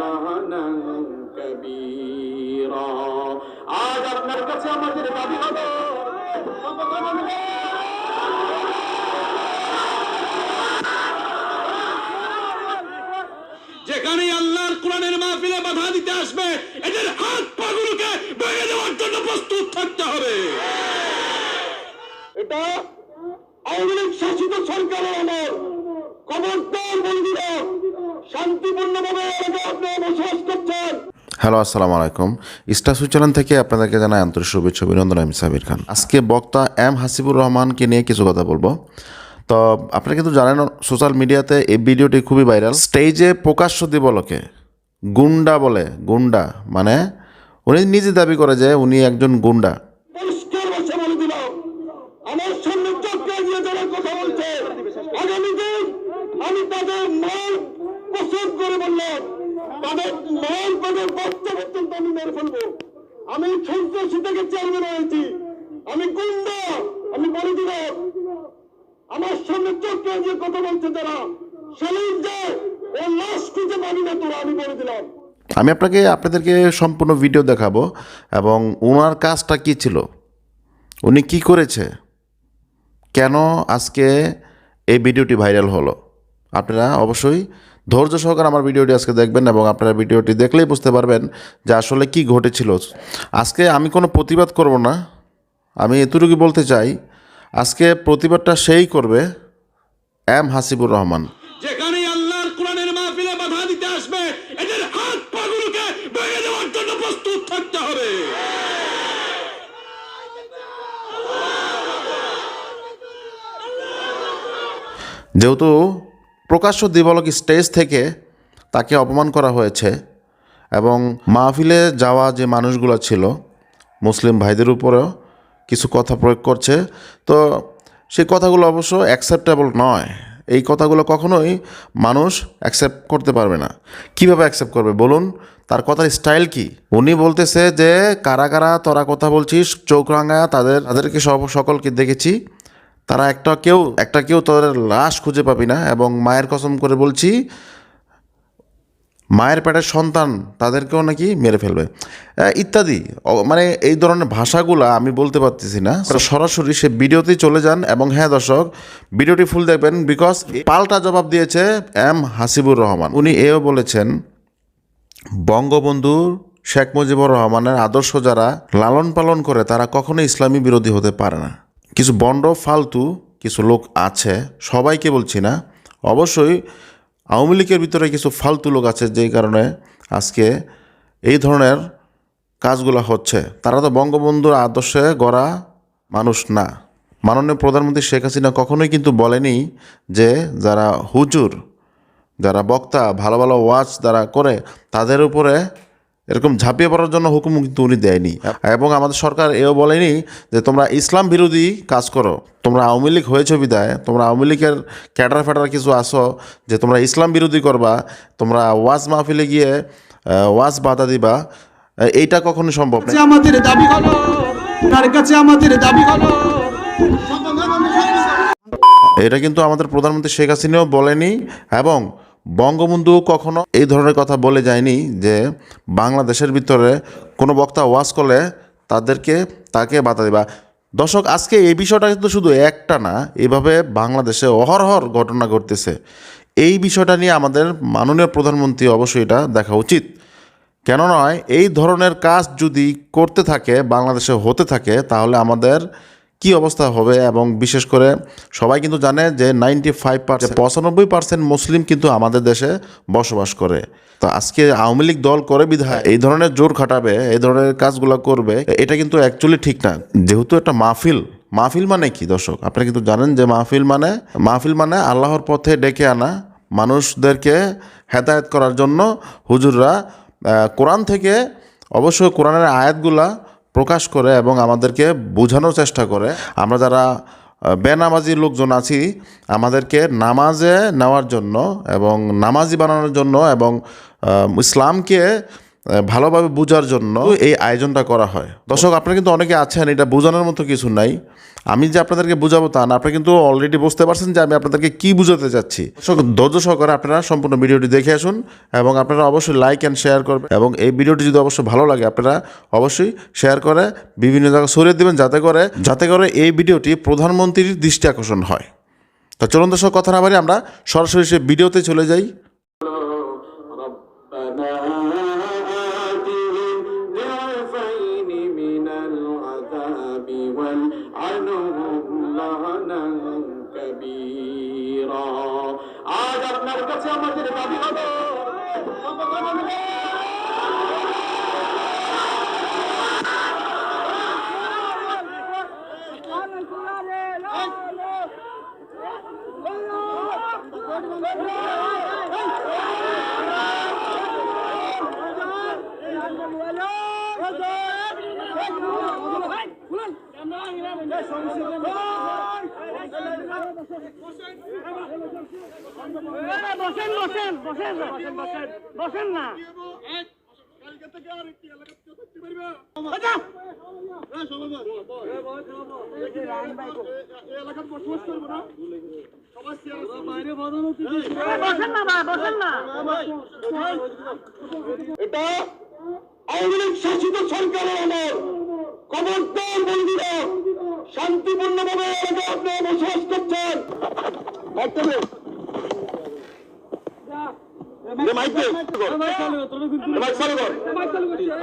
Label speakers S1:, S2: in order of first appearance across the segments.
S1: লাহানা কাবীরা। আজ আপনার কাছে আমাদের দাবি হবে,
S2: যেখানে আল্লাহর কোরআনের মাহফিলে বাধা দিতে আসবে, এদের হাত পাগুলোকে বেড়ে দেওয়ার জন্য প্রস্তুত থাকতে হবে।
S1: এটা আওয়ামী শাসিত সরকারের আমার আমল। খবরদার বন্দীরা শান্তিপূর্ণভাবে
S3: হ্যালো, আসসালামু আলাইকুম। স্টার চ্যানেল থেকে আপনাদেরকে জানাই আন্তরিক শুভেচ্ছা অভিনন্দন, আমি সাবির খান। আজকে বক্তা এম হাসিবুর রহমানকে নিয়ে কিছু কথা বলব। তো আপনারা কিন্তু জানেন, সোশ্যাল মিডিয়াতে এই ভিডিওটি খুবই ভাইরাল। স্টেজে প্রকাশ্য দিবলকে, গুন্ডা বলে, গুন্ডা মানে উনি নিজে দাবি করে যে উনি একজন গুন্ডা
S1: পরিষ্কার ভাষা বলে দিলাম আমার সামনে চক্র দিয়ে যারা কথা বলছে আগামী দিন আমি তাদের মাল প্রসব করে বললাম তাদের মাল তাদের বাচ্চা পর্যন্ত আমি মেরে ফেলব। আমি সন্ত্রাসী থেকে চেয়ারম্যান হয়েছি। আমি আমি দিলাম আমার সামনে দিয়ে কথা বলছে যারা সেলিম যে, ও লাশ খুঁজে পাবি না তোরা, আমি বলে দিলাম।
S3: আমি আপনাকে, আপনাদেরকে সম্পূর্ণ ভিডিও দেখাবো এবং ওনার কাজটা কী ছিল? উনি কি করেছে? কেন আজকে এই ভিডিওটি ভাইরাল হলো? আপনারা অবশ্যই ধৈর্য সহকারে আমার ভিডিওটি আজকে দেখবেন এবং আপনারা ভিডিওটি দেখলেই বুঝতে পারবেন যে আসলে কি ঘটেছিল। আজকে আমি কোনো প্রতিবাদ করব না। আমি এতটুকু বলতে চাই আজকে প্রতিবাদটা সেই করবে এম হাসিবুর রহমান।
S2: যেখানে আল্লাহর কোরআনের মাহফিলে বাধা দিতে আসবে এদের হাত পাগুলোকে ভেঙে দেওয়ার জন্য প্রস্তুত থাকতে হবে।
S3: যেহেতু প্রকাশ্য দিবলক স্টেজ থেকে তাকে অপমান করা হয়েছে এবং মাহফিলে যাওয়া যে মানুষগুলো ছিল, মুসলিম ভাইদের উপরেও কিছু কথা প্রয়োগ করছে। তো সেই কথাগুলো অবশ্য অ্যাকসেপ্টেবল নয়। এই কথাগুলো কখনোই মানুষ অ্যাকসেপ্ট করতে পারবে না। কীভাবে অ্যাকসেপ্ট করবে? বলুন, তার কথার স্টাইল কি? উনি বলতেছে যে, কারা কারা তোরা কথা বলছিস, চোখ রাঙা তাদের, তাদেরকে সব সকলকে দেখেছি। তারা একটা কেউ একটা কেউ তাদের লাশ খুঁজে পাবি না এবং মায়ের কসম করে বলছি, মায়ের পেটের সন্তান তাদেরকেও নাকি মেরে ফেলবে। ইত্যাদি। মানে এই ধরনের ভাষাগুলো আমি বলতে পারতেছি না। সরাসরি সে ভিডিওতেই চলে যান এবং হ্যাঁ দর্শক, ভিডিওটি ফুল দেখবেন বিকজ পাল্টা জবাব দিয়েছে এম হাসিবুর রহমান। উনি এও বলেছেন বঙ্গবন্ধু শেখ মুজিবুর রহমানের আদর্শ যারা লালন পালন করে তারা কখনোই ইসলামী বিরোধী হতে পারে না। কিছু বন্ড, ফালতু কিছু লোক আছে, সবাইকে বলছি না। অবশ্যই আওয়ামী লীগের ভিতরে কিছু ফালতু লোক আছে যেই কারণে আজকে এই ধরনের কাজগুলো হচ্ছে। তারা তো বঙ্গবন্ধুর আদর্শে গড়া মানুষ না। মাননীয় প্রধানমন্ত্রী শেখ হাসিনা কখনোই কিন্তু বলেনি যে যারা হুজুর, যারা বক্তা, ভালো ভালো ওয়াচ যারা করে, তাদের উপরে এরকম ঝাঁপিয়ে পড়ার জন্য হুকুম কিন্তু উনি দেয়নি। এবং আমাদের সরকার এও বলেনি যে তোমরা ইসলাম বিরোধী কাজ করো। তোমরা আওয়ামী লীগ হয়েছো বিদায় তোমরা আওয়ামী লীগের ক্যাটার ফ্যাটার কিছু আসো যে তোমরা ইসলাম বিরোধী করবা তোমরা ওয়াজ মাহফিলে গিয়ে ওয়াজ বাধা দিবা। এইটা কখনো সম্ভব না
S4: আমাদের দাবি হলো তার কাছে আমাদের দাবি হলো?
S3: এটা কিন্তু আমাদের প্রধানমন্ত্রী শেখ হাসিনাও বলেনি এবং বঙ্গবন্ধু কখনো এই ধরনের কথা বলে যায়নি যে বাংলাদেশের ভিতরে কোনো বক্তা ওয়াজ করলে তাদেরকে, তাকে বাধা দেবা। দর্শক, আজকে এই বিষয়টা কিন্তু শুধু একটা না, এভাবে বাংলাদেশে অহরহর ঘটনা ঘটতেছে। এই বিষয়টা নিয়ে আমাদের মাননীয় প্রধানমন্ত্রী অবশ্যই এটা দেখা উচিত। কেন নয়, এই ধরনের কাজ যদি করতে থাকে, বাংলাদেশে হতে থাকে, তাহলে আমাদের কি অবস্থা হবে এবং বিশেষ করে সবাই কিন্তু জানে যে নাইনটি ফাইভ পার্সেন্ট পঁচানব্বই পার্সেন্ট মুসলিম কিন্তু আমাদের দেশে বসবাস করে। তো আজকে আওয়ামী লীগ দল করে বিধায় এই ধরনের জোর খাটাবে, এই ধরনের কাজগুলো করবে, এটা কিন্তু অ্যাকচুয়ালি ঠিক না। যেহেতু একটা মাহফিল মাহফিল মানে কি দর্শক? আপনারা কিন্তু জানেন যে মাহফিল মানে মাহফিল মানে আল্লাহর পথে ডেকে আনা, মানুষদেরকে হেদায়েত করার জন্য হুজুররা কোরআন থেকে অবশ্যই কোরআনের আয়াতগুলা প্রকাশ করে এবং আমাদেরকে বোঝানোর চেষ্টা করে। আমরা যারা বেনামাজি লোকজন আছি, আমাদেরকে নামাজে নেওয়ার জন্য এবং নামাজি বানানোর জন্য এবং ইসলামকে ভালোভাবে বোঝার জন্য এই আয়োজনটা করা হয়। দর্শক আপনারা কিন্তু অনেকে আছেন এটা বোঝানোর মতো কিছু নাই। আমি যে আপনাদেরকে বুঝাবো তা না আপনারা কিন্তু অলরেডি বুঝতে পারছেন যে আমি আপনাদেরকে কি বুঝাতে চাচ্ছি। দর্শক ধৈর্য সহকারে আপনারা সম্পূর্ণ ভিডিওটি দেখে আসুন এবং আপনারা অবশ্যই লাইক অ্যান্ড শেয়ার করবেন। এবং এই ভিডিওটি যদি অবশ্যই ভালো লাগে আপনারা অবশ্যই শেয়ার করে বিভিন্ন জায়গায় ছড়িয়ে দেবেন যাতে করে যাতে করে এই ভিডিওটি প্রধানমন্ত্রীর দৃষ্টি আকর্ষণ হয়। তো চলুন দর্শক কথা না বাড়ি আমরা সরাসরি সে ভিডিওতে চলে যাই।
S5: বসেন না। আচ্ছা। বসেন না ভাই বসেন না।
S1: এটা আওয়ামী লীগ শাসিত সরকারের আমল। খবরদার বন্ধুরা শান্তিপূর্ণভাবে এলাকা আপনারা বসবাস করছেন।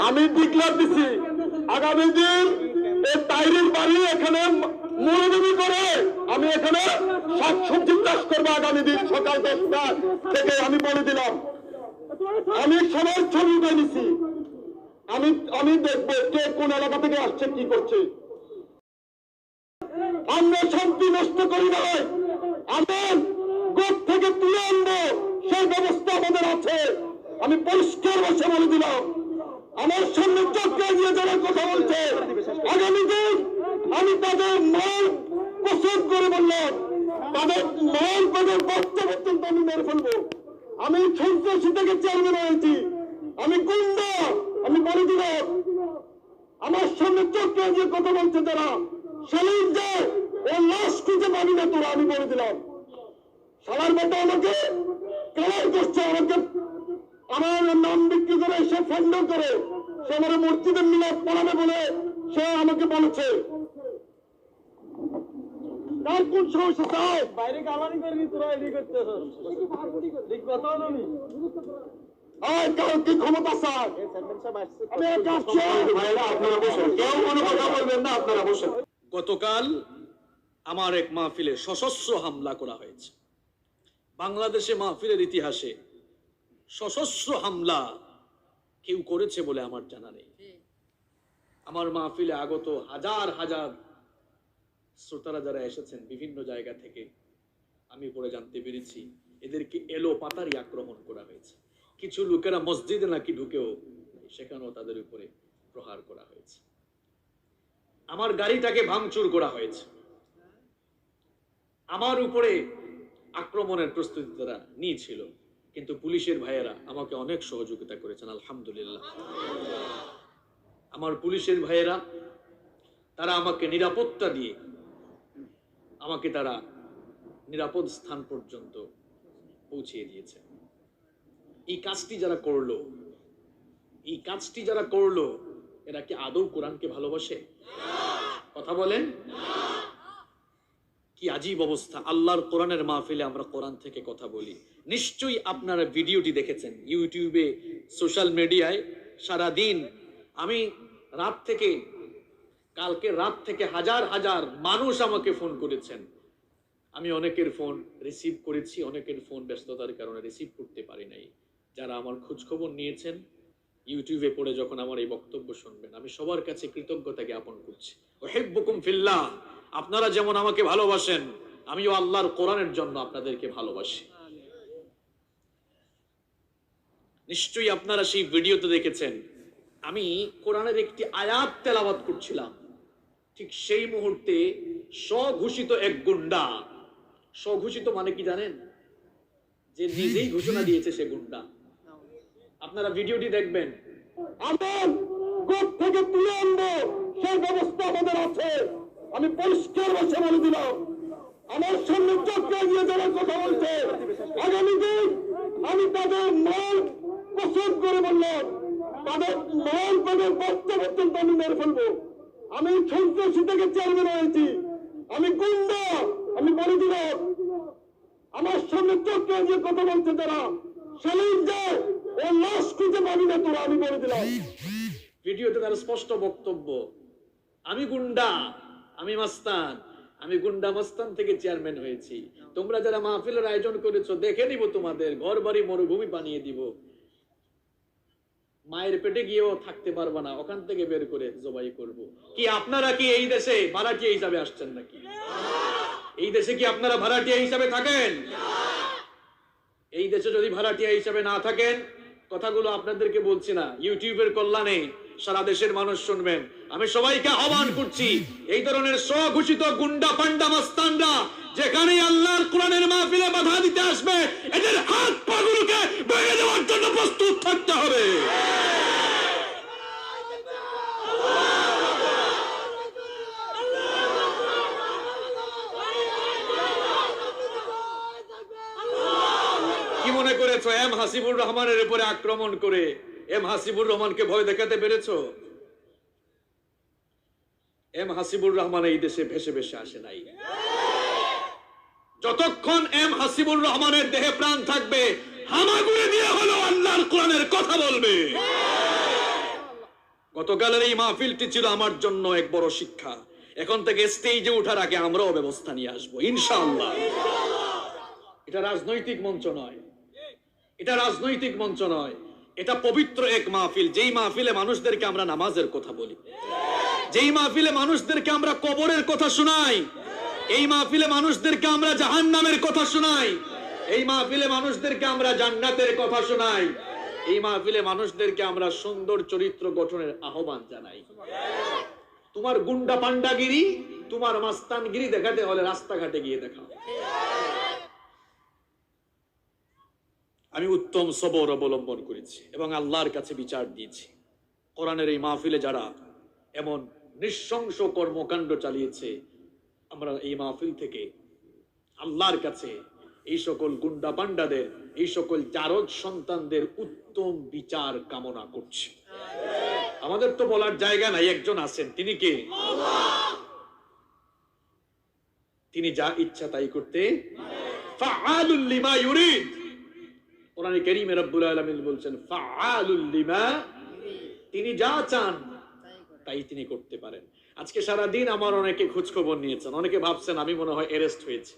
S1: আমি ডিক্লার দিছি আগামী দিন এই তাইরির বাড়ি এখানে মনোনবী করে আমি এখানে শাকসবজি চাষ করব আগামী দিন সকাল দশটা থেকে আমি বলে দিলাম। আমি সবার ছবি উঠে নিছি আমি আমি দেখব কে কোন এলাকা থেকে আসছে কি করছে। আমরা শান্তি নষ্ট করি নাই আমার গোপ থেকে তুলে আনব। সেই ব্যবস্থা আমাদের আছে। আমি পরিষ্কার ভাষা বলে দিলাম, আমার সামনে চক্রে দিয়ে যারা কথা বলছে, আগামী দিন আমি তাদের মাল পছন্দ করে বললাম, তাদের মাল তাদের বাচ্চা পর্যন্ত আমি মেরে ফেলব। আমি সন্ত্রাসী থেকে চেয়ারম্যান হয়েছি, আমি গুন্ডা, আমি বলে দিলাম আমার সামনে চোখে যে কথা বলছে তারা শালির যে ও লাশ খুঁজে পাবি না তোরা, আমি বলে দিলাম। শালার বেটা আমাকে কালার করছে আমাকে আমার নাম বিক্রি করে সে ফন্ড করে সে আমার মসজিদের মিলাদ পড়াবে বলে সে আমাকে বলেছে। তার কোন সমস্যা চাও বাইরে গালানি করবি তোরা এদিকে করতে কথা আমি এই কারণ কি ক্ষমতা স্যার? আমি একা আসছি আপনারা বসেন। কেউ কোনো কথা বলবেন না আপনারা বসেন।
S2: গতকাল আমার এক মাহফিলে সশস্ত্র হামলা করা হয়েছে। বাংলাদেশে মাহফিলের ইতিহাসে সশস্ত্র হামলা কেউ করেছে বলে আমার জানা নেই। আমার মাহফিলে আগত হাজার হাজার শ্রোতারা যারা এসেছেন বিভিন্ন জায়গা থেকে আমি পরে জানতে পেরেছি এদেরকে এলো পাতারি আক্রমণ করা হয়েছে। কিছু লোকেরা মসজিদে নাকি ঢুকেও সেখানেও তাদের উপরে প্রহার করা হয়েছে। আমার গাড়িটাকে ভাঙচুর করা হয়েছে। আমার উপরে আক্রমণের প্রস্তুতি তারা নিয়েছিল কিন্তু পুলিশের ভাইয়েরা আমাকে অনেক সহযোগিতা করেছেন, আলহামদুলিল্লাহ। আমার পুলিশের ভাইয়েরা, তারা আমাকে নিরাপত্তা দিয়ে, আমাকে তারা নিরাপদ স্থান পর্যন্ত পৌঁছিয়ে দিয়েছে। এই কাজটি যারা করল, এই কাজটি যারা করল, এরা কি আদৌ কোরআনকে ভালোবাসে? কথা বলেন? কি আজীব অবস্থা। আল্লাহর কোরআনের মাহফিলে আমরা কোরআন থেকে কথা বলি। নিশ্চয়ই আপনারা ভিডিওটি দেখেছেন ইউটিউবে, সোশ্যাল মিডিয়ায় সারা দিন আমি রাত থেকে, কালকে রাত থেকে হাজার হাজার মানুষ আমাকে ফোন করেছেন। আমি অনেকের ফোন রিসিভ করেছি, অনেকের ফোন ব্যস্ততার কারণে রিসিভ করতে পারি নাই। যারা আমার খোঁজখবর নিয়েছেন, ইউটিউবে পড়ে যখন আমার এই বক্তব্য শুনবেন, আমি সবার কাছে কৃতজ্ঞতা জ্ঞাপন করছি। ওহেব্বুকুম ফিল্লাহ। আপনারা যেমন আমাকে ভালোবাসেন, আমিও আল্লাহর কোরআনের জন্য আপনাদেরকে ভালোবাসি। নিশ্চয়ই আপনারা সেই ভিডিওতে দেখেছেন, আমি কোরআনের একটি আয়াত তেলাওয়াত করছিলাম। ঠিক সেই মুহূর্তে স্বঘোষিত এক গুন্ডা, স্বঘোষিত মানে কি জানেন? যে নিজেই ঘোষণা দিয়েছে সে গুন্ডা। আপনারা ভিডিওটি দেখবেন।
S1: আমার থেকে তুলে আনব, সেই ব্যবস্থা আমাদের আছে। আমি পরিষ্কার ভাষা বলে দিলাম, আমার সামনে চক্রা দিয়ে যারা কথা বলছে। আগামী দিন আমি তাদের মাল পছন্দ করে বললাম, তাদের মাল তাদের বাচ্চা পর্যন্ত আমি মেরে ফেলব। আমি সন্ত্রাসী থেকে চেয়ারম্যান হয়েছি। আমি গুন্ডা, আমি বলে দিলাম আমার সামনে চক্রা দিয়ে কথা বলছে যারা সেলিম যায়, ও লাশ খুঁজে পাবি না তোরা, আমি বলে দিলাম।
S2: ভিডিওতে তার স্পষ্ট বক্তব্য, আমি গুন্ডা। আমি মাস্তান, আমি গুন্ডা মাস্তান থেকে চেয়ারম্যান হয়েছি। তোমরা যারা মাহফিলের আয়োজন করেছ, দেখে নিব তোমাদের ঘর বাড়ি মরুভূমি বানিয়ে দিব। মায়ের পেটে গিয়েও থাকতে পারবা না, ওখান থেকে বের করে জবাই করব। কি আপনারা কি এই দেশে ভাড়াটিয়া হিসাবে আসছেন নাকি? এই দেশে কি আপনারা ভাড়াটিয়া হিসাবে থাকেন? এই দেশে যদি ভাড়াটিয়া হিসাবে না থাকেন, কথাগুলো আপনাদেরকে বলছি না, ইউটিউবের কল্যাণে। সারা দেশের মানুষ শুনবেন। আমি সবাইকে আহ্বান করছি, এই ধরনের স্বঘোষিত গুন্ডা পান্ডা মাস্তানরা যেখানে আল্লাহর কোরআনের মাহফিলে বাধা দিতে আসবে, এদের হাত পাগুলোকে ভেঙে দেওয়ার জন্য প্রস্তুত থাকতে হবে। কি মনে করেছ, এম হাসিবুর রহমানের উপরে আক্রমণ করে এম হাসিবুর রহমানকে ভয় দেখাতে পেরেছ? এম হাসিবুর রহমান এই দেশে ভেসে ভেসে আসে নাই। যতক্ষণ এম হাসিবুর রহমানের দেহে প্রাণ থাকবে, হামাগুড়ি দিয়ে হলো আল্লাহর কোরআনের কথা বলবে। গতকালের এই মাহফিলটি ছিল আমার জন্য এক বড় শিক্ষা। এখন থেকে স্টেজে ওঠার আগে আমরাও ব্যবস্থা নিয়ে আসব, ইনশাআল্লাহ। এটা রাজনৈতিক মঞ্চ নয়। এটা রাজনৈতিক মঞ্চ নয়। এটা পবিত্র এক মাহফিল। যেই মাহফিলে মানুষদেরকে আমরা নামাজের কথা বলি। যেই মাহফিলে মানুষদেরকে আমরা কবরের কথা শোনাই। এই মাহফিলে মানুষদেরকে আমরা জাহান নামের কথা শোনাই। এই মাহফিলে মানুষদেরকে আমরা জান্নাতের কথা শোনাই। এই মাহফিলে মানুষদেরকে আমরা সুন্দর চরিত্র গঠনের আহ্বান জানাই। তোমার গুন্ডা পান্ডাগিরি, তোমার মাস্তানগিরি দেখাতে হলে রাস্তাঘাটে গিয়ে দেখাও। আমি উত্তম সবর অবলম্বন করেছি এবং আল্লাহর কাছে বিচার দিয়েছি। কোরআনের এই মাহফিলে যারা এমন নৃশংস কর্মকাণ্ড চালিয়েছে, আমরা এই মাহফিল থেকে আল্লাহর কাছে এই সকল গুন্ডা পান্ডাদের এই সকল জারদ সন্তানদের উত্তম বিচার কামনা করছি। আমাদের তো বলার জায়গা নাই, একজন আছেন, তিনি কে? তিনি যা ইচ্ছা তাই করতে ফাআলুল লিমা ইউরিদ। কোরআনে কারীমে রব্বুল আলামিন বলছেন, ফাআলুল তিনি যা চান তাই তিনি করতে পারেন। আজকে সারা দিন আমার অনেকে খোঁজ খবর নিয়েছেন, অনেকে ভাবছেন আমি মনে হয় অ্যারেস্ট হয়েছে,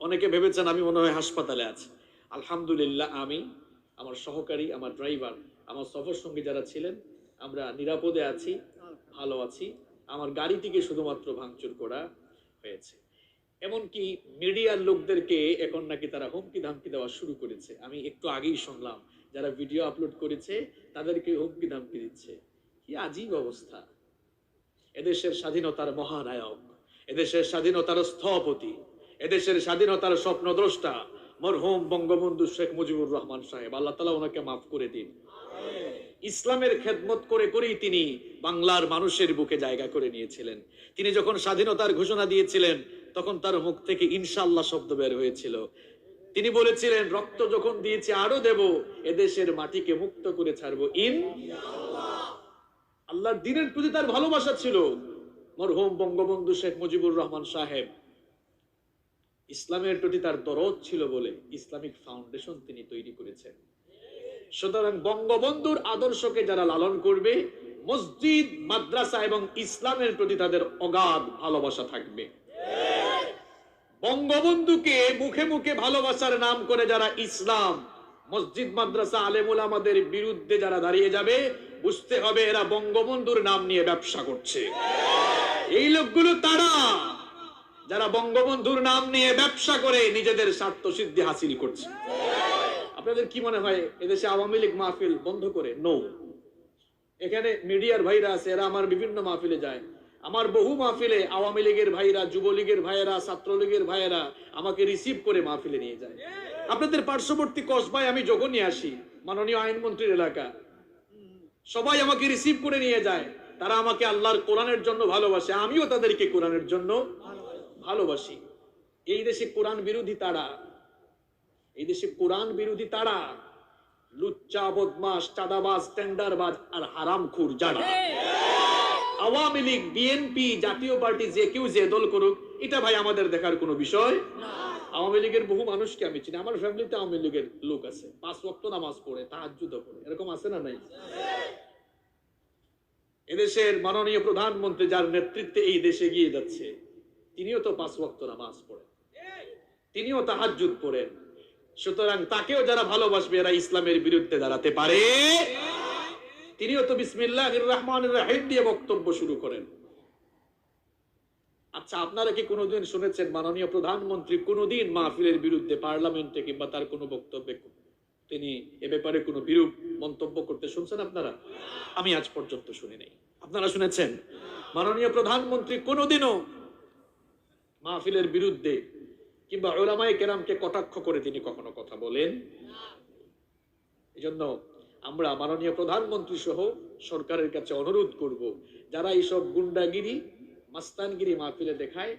S2: অনেকে ভেবেছেন আমি মনে হয় হাসপাতালে আছি। আলহামদুলিল্লাহ, আমি, আমার সহকারী, আমার ড্রাইভার, আমার সফর সঙ্গী যারা ছিলেন, আমরা নিরাপদে আছি, ভালো আছি। আমার গাড়িটিকে শুধুমাত্র ভাঙচুর করা হয়েছে। এমনকি মিডিয়ার লোকদেরকে এখন নাকি তারা হুমকি ধামকি দেওয়া শুরু করেছে। আমি একটু আগেই শুনলাম যারা ভিডিও আপলোড করেছে তাদেরকে হুমকি ধামকি দিচ্ছে। কি আজীব অবস্থা। এদেশের স্বাধীনতার মহানায়ক এদেশের স্বাধীনতার স্থপতি এদেশের স্বাধীনতার স্বপ্নদ্রষ্টা মরহুম বঙ্গবন্ধু শেখ মুজিবুর রহমান সাহেব। আল্লাহ তালা ওনাকে মাফ করে দিন। ইসলামের খেদমত করে করেই তিনি বাংলার মানুষের বুকে জায়গা করে নিয়েছিলেন। তিনি যখন স্বাধীনতার ঘোষণা দিয়েছিলেন তখন তার মুখ থেকে ইনশাল্লাহ শব্দ বের হয়েছিল। তিনি বলেছিলেন, রক্ত যখন দিয়েছি, আরও দেব। এদেশের মাটিকে মুক্ত করে ছাড়বো ইন আল্লাহর দিনের প্রতি তার ভালোবাসা ছিল। মরহুম বঙ্গবন্ধু শেখ মুজিবুর রহমান সাহেব ইসলামের প্রতি তার দরদ ছিল বলে ইসলামিক ফাউন্ডেশন তিনি তৈরি করেছেন। সুতরাং বঙ্গবন্ধুর আদর্শকে যারা লালন করবে, মসজিদ, মাদ্রাসা এবং ইসলামের প্রতি তাদের অগাধ ভালোবাসা থাকবে। বঙ্গবন্ধুকে মুখে মুখে ভালোবাসার নাম করে যারা ইসলাম, মসজিদ, মাদ্রাসা, আলেমুল আমাদের বিরুদ্ধে যারা দাঁড়িয়ে যাবে, বুঝতে হবে এরা বঙ্গবন্ধুর নাম নিয়ে ব্যবসা করছে। এই লোকগুলো তারা, যারা বঙ্গবন্ধুর নাম নিয়ে ব্যবসা করে নিজেদের স্বার্থ সিদ্ধি হাসিল করছে। আপনাদের কি মনে হয়, এদেশে আওয়ামী লীগ মাহফিল বন্ধ করে? নো এখানে মিডিয়ার ভাইরা আছে, এরা আমার বিভিন্ন মাহফিলে যায়। আমার বহু মাহফিলে আওয়ামী লীগের ভাইরা যুবলীগের ভাইয়েরা, ছাত্রলীগের ভাইয়েরা আমাকে রিসিভ করে মাহফিলে নিয়ে যায়। আপনাদের পার্শ্ববর্তী কসবায় আমি যখনই আসি, মাননীয় আইনমন্ত্রীর এলাকা, সবাই আমাকে রিসিভ করে নিয়ে যায়। তারা আমাকে আল্লাহর কোরআনের জন্য ভালোবাসে, আমিও তাদেরকে কোরআনের জন্য ভালোবাসি। এই দেশে কোরআন বিরোধী তারা, এই দেশে কোরআন বিরোধী তারা, লুচ্চা বদমাস চাঁদাবাজ, টেন্ডারবাজ আর হারামখুর যারা। আওয়ামী লীগ, বিএনপি, জাতীয় পার্টি, যে কেউ যে দল করুক, এটা ভাই আমাদের দেখার কোনো বিষয় আওয়ামী লীগের বহু মানুষকে আমি চিনি। আমার ফ্যামিলিতে আওয়ামী লীগের লোক আছে। পাঁচ ওয়াক্ত নামাজ পড়ে তাহাজ্জুদ পড়ে এরকম আছে না নাই? এদেশের মাননীয় প্রধানমন্ত্রী যার নেতৃত্বে এই দেশে গিয়ে যাচ্ছে, তিনিও তো পাঁচ ওয়াক্ত নামাজ পড়েন। তিনিও তাহাজ্জুদ পড়েন। সুতরাং তাকেও যারা ভালোবাসবে, এরা ইসলামের বিরুদ্ধে দাঁড়াতে পারে। তিনিও তো বিসমিল্লাহ রহমান রাহিম দিয়ে বক্তব্য শুরু করেন। আচ্ছা আপনারা কি কোনোদিন শুনেছেন মাননীয় প্রধানমন্ত্রী কোনোদিন মাহফিলের বিরুদ্ধে পার্লামেন্টে কিংবা তার কোনো বক্তব্যে তিনি এ ব্যাপারে কোনো বিরূপ মন্তব্য করতে শুনছেন আপনারা? আমি আজ পর্যন্ত শুনি নাই। আপনারা শুনেছেন? মাননীয় প্রধানমন্ত্রী কোনোদিনও মাহফিলের বিরুদ্ধে কিংবা ওলামাই কেরামকে কটাক্ষ করে তিনি কখনো কথা বলেন? এজন্য আমরা মাননীয় প্রধানমন্ত্রী সহ সরকারের কাছে অনুরোধ করব, যারা এইসব গুন্ডাগিরি, মাস্তানগিরি মাহফিলে দেখায়,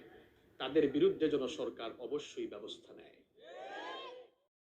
S2: তাদের বিরুদ্ধে যেন সরকার অবশ্যই ব্যবস্থা নেয়।